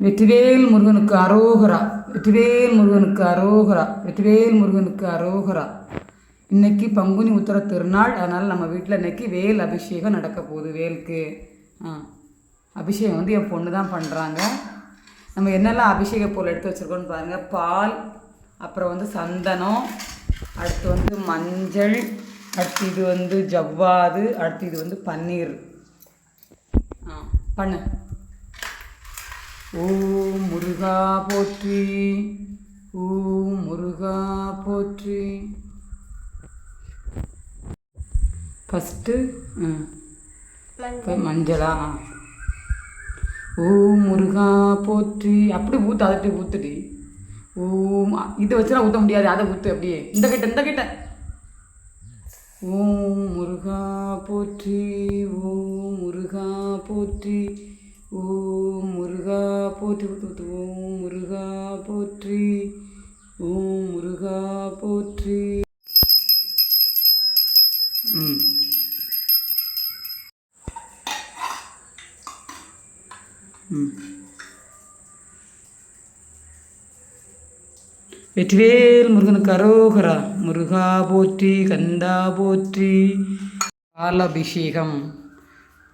வெற்றிவேல் முருகனுக்கு அரோகரா. வெற்றிவேல் முருகனுக்கு அரோகரா. வெற்றிவேல் முருகனுக்கு அரோகரா. இன்னைக்கு பங்குனி உத்தர திருநாள். அதனால் நம்ம வீட்டில் இன்னைக்கு வேல் அபிஷேகம் நடக்க போகுது வேலுக்கு. அபிஷேகம் வந்து என் பொண்ணு தான் பண்ணுறாங்க நம்ம என்னெல்லாம் அபிஷேக பொருள் எடுத்து வச்சுருக்கோன்னு பாருங்கள் பால் அப்புறம் வந்து சந்தனம் அடுத்து வந்து மஞ்சள் அடுத்து இது வந்து ஜவ்வாது அடுத்து இது வந்து பன்னீர். ஆ. பண்ணு. ஓம் முருகா போற்றி ஓம் முருகா போற்றி. ஃபஸ்ட்டு இப்போ மஞ்சளா. ஓம் முருகா போற்றி. அப்படி ஊற்று அதை ஊற்றுடி ஓம் இதை வச்சுலாம் ஊற்ற முடியாது அதை ஊற்று அப்படியே. இந்த கிட்ட இந்த கிட்ட. ஓம் முருகா போற்றி ஓம் முருகா போற்றி ஓம் போற்றி ஓம் முருகா போற்றி. ஓம் முருகா போற்றி. ம் ம் வெற்றிவேல் முருகனுக்கு அரோகரா. முருகா போற்றி கந்தா போற்றி. பாலபிஷேகம்.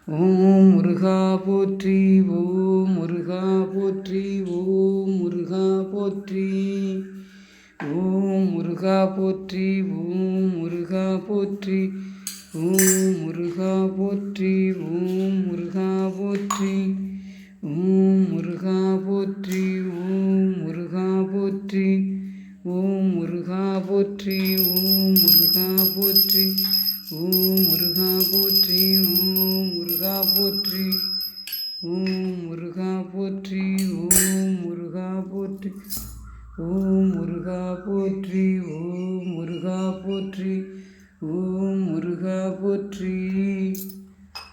ஓம் முருகா போற்றி ஓம் முருகா போற்றி ஓம் முருகா போற்றி ஓம் முருகா போற்றி ஓம் முருகா போற்றி ஓம் முருகா போற்றி ஓம் முருகா போற்றி ஓம் முருகா போற்றி ஓம் முருகா போற்றி ஓம் முருகா போற்றி ஓம் முருகா போற்றி ஓம் முருகா போற்றி ஓம் போற்றி. ஓம் முருகா போற்றி. ஓம் முருகா போற்றி. ஓம் முருகா போற்றி. ஓம் முருகா போற்றி. ஓம் முருகா போற்றி.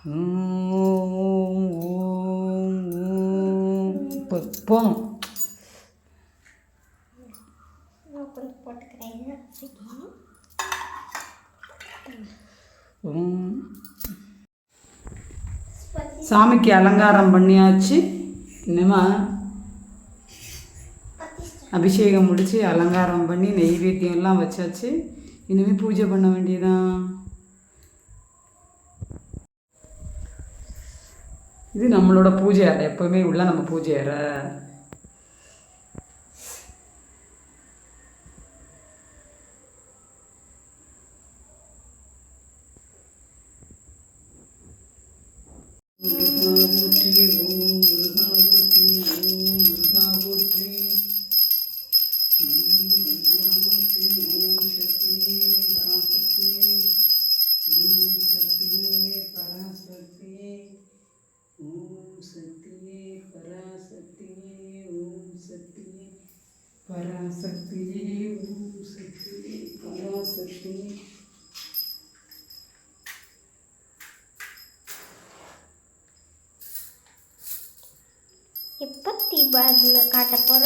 ஓம் ஓம் ஓம். கொஞ்சம் போட்டுக்கிறேன். ஓம். சாமிக்கு அலங்காரம் பண்ணியாச்சு. இனிமே அபிஷேகம் முடித்து அலங்காரம் பண்ணி நெய்வேத்தியம் எல்லாம் வச்சாச்சு. இனிமேல் பூஜை பண்ண வேண்டியதான் இது நம்மளோட பூஜை அறை. எப்போவுமே உள்ள நம்ம பூஜை அறை. એ પત્તી બાદના કાંટા પર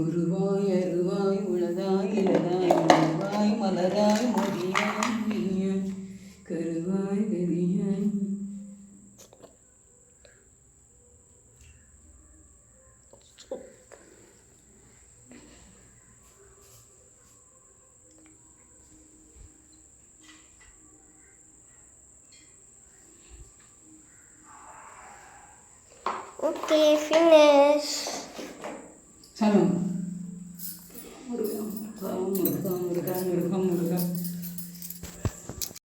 உருவாய் அருவாய் உளதாய் இளதாய் உருவாய் மலராய் மொழியாய் கருவாய் கதியாய் Okay, finish. Salam. മുറുക്കാം മുറുക്കാം മുറുക്കാം മുറുക്കാം